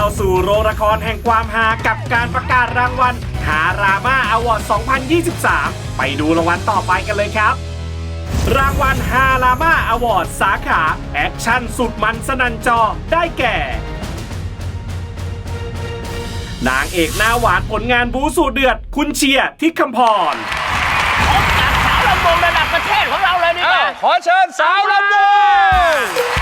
เข้าสู่โรงละครแห่งความฮากับการประกาศรางวัลฮารามาอวอร์ด 2023 ไปดูรางวัลต่อไปกันเลยครับ รางวัลฮารามาอวอร์ด สาขา แอคชั่นสุดมันสนันจอได้แก่ นางเอกหน้าหวานผลงานบูสูเดือด คุณเชียร์ที่คำพรจากสาวลำวงระดับประเทศของเราเลยดีกอ้าว่าวขอเชิญสาวลำวง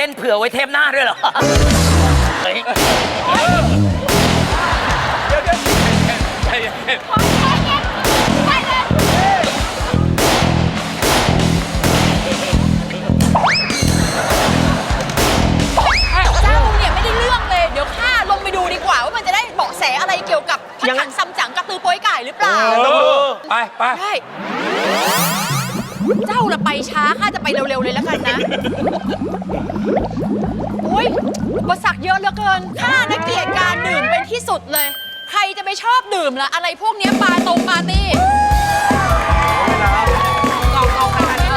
เล่นเผื่อไว้เทปหน้าด้วยเหรอเฮ้ยเจ้าเนี่ยไม่ได้เรื่องเลย เดี๋ยวข้าลงไปดูดีกว่า ว่ามันจะได้เบาะแสอะไรเกี่ยวกับพระถังซัมจั๋งกับตือโป้ยไก่หรือเปล่า ไปไปใช่ เจ้าละไปช้าข้าจะไปเร็วๆเลยแล้วกันนะ อุ้ยอุปสรรคเยอะเหลือเกิน ข้านะเกลียดการดื่มเป็นที่สุดเลย ใครจะไปชอบดื่มล่ะ อะไรพวกเนี้ยปาตรงปาร์ตี้เอาเอาใครมาเนี่ย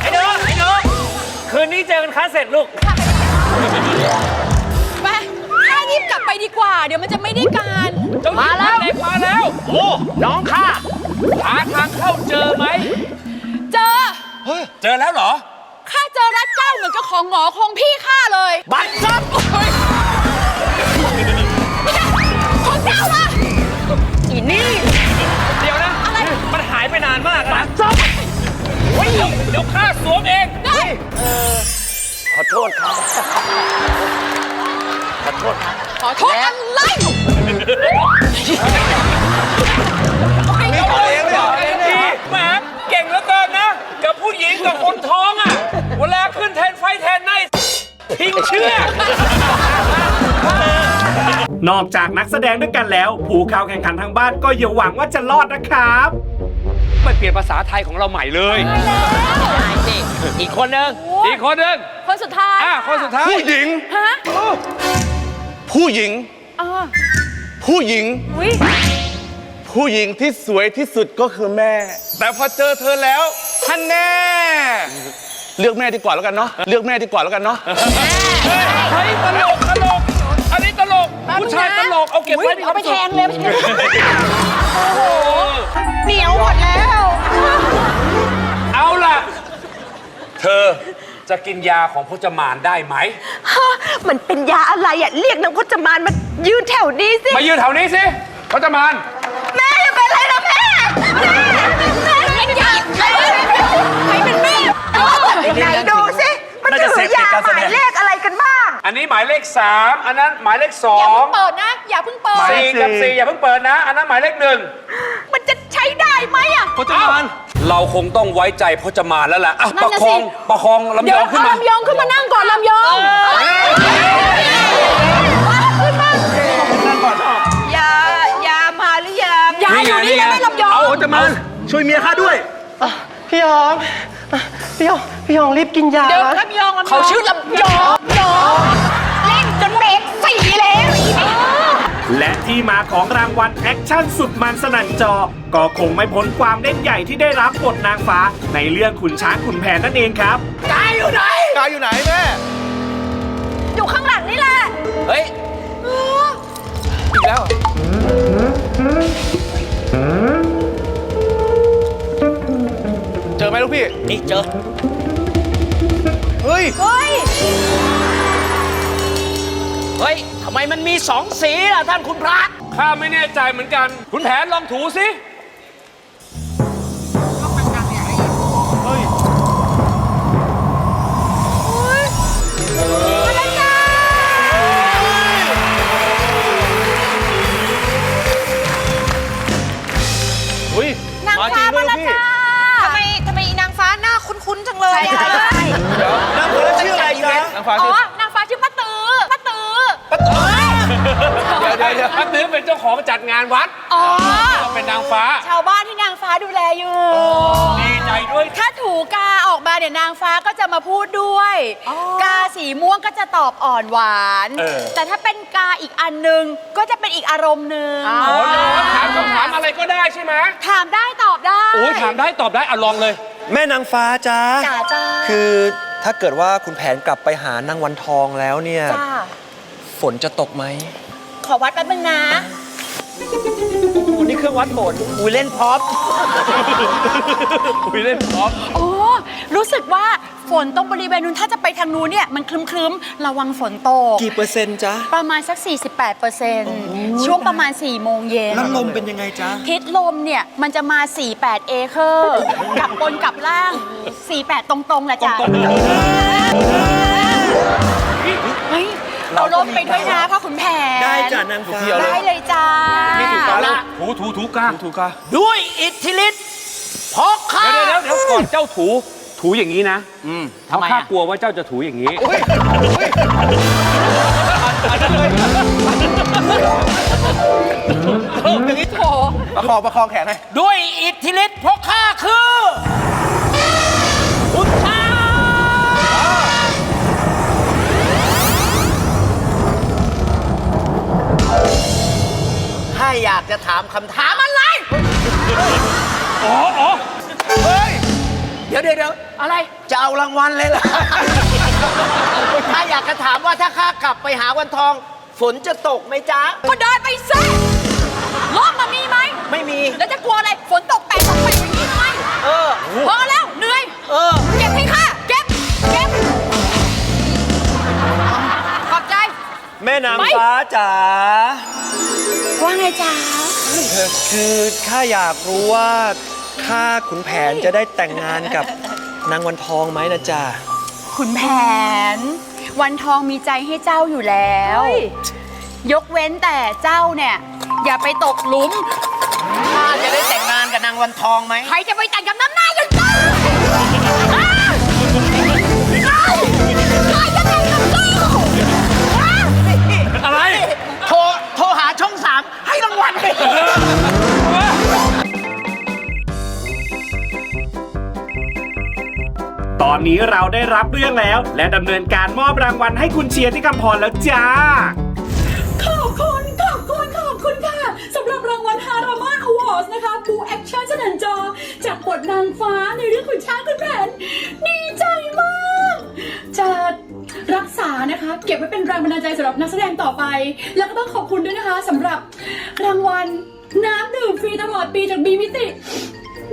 ไอ้เด้อไอ้เด้อคืนนี้เจอกันคลาสเสร็จลูก เดี๋ยวมันจะไม่ได้การมาแล้ว เด็กมาแล้ว โอ้น้องข้าหาทางเข้าเจอไหม เจอเจอแล้วเหรอ ข้าเจอรัดเก้าเหมือนกับของหงอคงพี่ข้าเลยบัตรซับของเจ้าอะอีนี่ เดี๋ยวนะ อะไร มันหายไปนานมากบัตรซับเฮ้ยเดี๋ยวเดี๋ยวข้าสวมเอง ได้ ขอโทษครับขอ โทษครับขอโทษอะไรดีแหมเก่งเหลือเกินนะ กับผู้หญิงกับคนท้องอะ เวลาขึ้นแทนไฟแทนในทิ้งเชื่อกนอกจากนักแสดงด้วยกันแล้ว ผู้เข้าแข่งขันทางบ้านก็อย่าหวังว่าจะรอดนะครับไปเปลี่ยนภาษาไทยของเราใหม่เลยได้สิอีกคนนึงอีกคนหนึ่งคนสุดท้ายอะคนสุดท้ายผู้หญิงฮะ ผู้หญิงอ่าผู้หญิง อุ้ยผู้หญิงที่สวยที่สุดก็คือแม่ แต่พอเจอเธอแล้วท่านแน่ เลือกแม่ดีกว่าแล้วกันเนาะเลือกแม่ดีกว่าแล้วกันเนาะเฮ้ยตลกตลก อันนี้ตลกผู้ชายตลกเอาเก็บไว้มีคเอาวามไปสุแทขงเลยไปแทงโอ้โห เหนียวหมด จะกินยาของพจมานได้ไหมมันเป็นยาอะไรอะ เรียกนางพจมานมายืนแถวนี้สิ มายืนแถวนี้สิพจมาน แม่อย่าเป็นไรนะแม่ แม่แม่ไม่อยากแม่ใครเป็นแม่ไหนดูสิมันถือยาหมายเลขอะไรกันบ้าง อันนี้หมายเลข 3 อันนั้นหมายเลขอย่าเพิ่ง2เปิดนะ อย่าเพิ่งเปิด สี่กับสี่อย่าเพิ่งเปิดนะ อันนั้นหมายเลขหนึ่งมันจะใช้ได้ไหมอะพจมาน เราคงต้องไว้ใจพจมานแล้วล่ะอะนั่ประนน่ะคองสิประคองลำเดี๋ยยวองขึ้นเอามาลำยองขึ้นมานั่งก่อนลำยองขึ้นมายายามาหรือยังอย่าอยู่นี่เลยไม่ลำยองเอาพจมานช่วยเมียข้าด้วยพี่ยองอะพี่ยอง พี่ยองรีบกินยาเดี๋ยวนะลำยองลำยองเขาชื่อลำยองยอง ที่มาของรางวัลแอคชั่นสุดมันสนั่นจอ ก็คงไม่พ้นความเล่นใหญ่ที่ได้รับบทนางฟ้า ในเรื่องขุนช้างขุนแผนนั่นเองครับ กายอยู่ไหนแม่ อยู่ข้างหลังนี่แหละ เฮ้ยอีกแล้วเจอไหมลูกพี่ นี่เจอ เฮ้ย เฮ้ย เฮ้ยทำ ไมไมมันมีสองสีล่ะท่านคุณพระ ข้าไม่แน่ใจเหมือนกัน คุณแผนลองถูสิอุ้ยนางมาจริฟ้างด้วมายแล้วพี่จ้าทำไมทำไมนางฟ้าหน้าคุ้นๆจังเลยอะ นางฟ้าชื่ออะไรจ๊ะ นางฟ้าอ๋ชื่อ เดี๋ยวเดี๋ยวเดี๋ยวป้าตื้อเป็นเจ้าของจัดงานวัดอ๋อ เราเป็นนางฟ้า ชาวบ้านที่นางฟ้าดูแลอยู่ ดีใจด้วย ถ้าถูกาออกมาเนี่ยนางฟ้าก็จะมาพูดด้วย กาสีม่วงก็จะตอบอ่อนหวาน เออ แต่ถ้าเป็นกาอีกอันหนึง ก็จะเป็นอีกอารมณ์หนึ่งอ๋อเหรอถามคำถามอะไรก็ได้ใช่ไหมถามได้ตอบได้โอ้ยถามได้ตอบได้อะลองเลย แม่นางฟ้าจ้าจ้าจ้าคือถ้าเกิดว่าคุณแผนกลับไปหานางวันทองแล้วเนี่ย จ้าฝนจะตกไหม ขอวัดแป๊บนึงนะนี่เครื่องวัดฝนอุ้ยเล่นพร็อพคุยเล่นพร้อมโอ้รู้สึกว่าฝนตรงบริเวณนู้นถ้าจะไปทางนู้นเนี่ยมันคลึ้มๆระวังฝนตก กี่เปอร์เซ็นต์จ๊ะ ประมาณสัก 48%ช่วงประมาณ 4 โมงเย็นแล้วลมเป็นยังไงจ๊ะ ทิศลมเนี่ย มันจะมา 48 เอเคอร์กลับบนกลับล่าง 48 ตรงๆแหละจ้ะเฮ้ย เอาลมไปด้วยนะพ่อขุนแผนได้จ้ะนางฟ้า ได้เลยจ้าเอาละถูถูถูกล้าถูกค่ะด้วยอิทธิฤทธิ์พกข้า เดี๋ยวเดี๋ยวเดี๋ยวก่อนเจ้าถูถูอย่างนี้นะอืมเพทำราะไมข้าอะกลัวว่าเจ้าจะถูอย่างนี้ ประคองประคองแขนให้ด้วยอิทธิฤทธิ์พกข้าคือ อยากจะถามคำถามอะไร อ๋ออ๋อเดี๋ยวเดี๋ยวเดี๋ยวอะไร จะเอารางวัลเลยเหรอ ถ้าอยากจะถามว่าถ้าข้ากลับไปหาวันทอง ฝนจะตกไหมจ๊ะ ก็เดินไปซิลมมามีไหม ไม่มี แล้วจะกลัวอะไร ฝนตกแปะตกแปะอย่างนี้ทำไมเออ พอแล้ว เหนื่อย เออ เก็บให้ค่ะเก็บ เก็บ ขอบใจ แม่นางฟ้าจ๋า ว่าไงจ๊ะคือข้าอยากรู้ว่าข้าขุนแผนจะได้แต่งงานกับนางวันทองไหมนะจ๊ะขุนแผน วันทองมีใจให้เจ้าอยู่แล้ว ยกเว้นแต่เจ้าเนี่ย อย่าไปตกหลุม ข้าจะได้แต่งงานกับนางวันทองไหม ใครจะไปแต่งกับน้ำหน้าอย่างเจ้า วัลเลยตอนนี้เราได้รับเรื่องแล้ว และดำเนินการมอบรางวัลให้คุณเชียร์ที่คำพรแล้วจ้า ขอบคุณขอบคุณขอบคุณค่ะสำหรับรางวัลฮารามาอวอร์ดนะคะบูแอคชั่นสนันจอ จากบทนางฟ้าในเรื่องขุนช้างขุนแผนดี เก็บไว้เป็นแรงบันดาลใจสำหรับนักแสดงต่อไป แล้วก็ต้องขอบคุณด้วยนะคะสำหรับรางวัลน้ำดื่มฟรีตลอดปีจากบีมิติ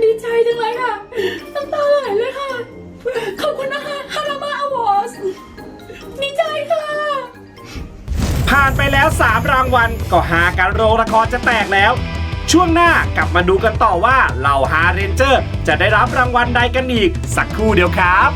ดีใจจังเลยค่ะน้ำตาไหลเลยค่ะ ขอบคุณนะคะฮารามาอวอร์ดดีใจค่ะ ผ่านไปแล้ว 3 รางวัลก็หาการโรงละครจะแตกแล้ว ช่วงหน้ากลับมาดูกันต่อว่าเหล่าฮาเรนเจอร์ จะได้รับรางวัลใดกันอีก สักครู่เดียวครับ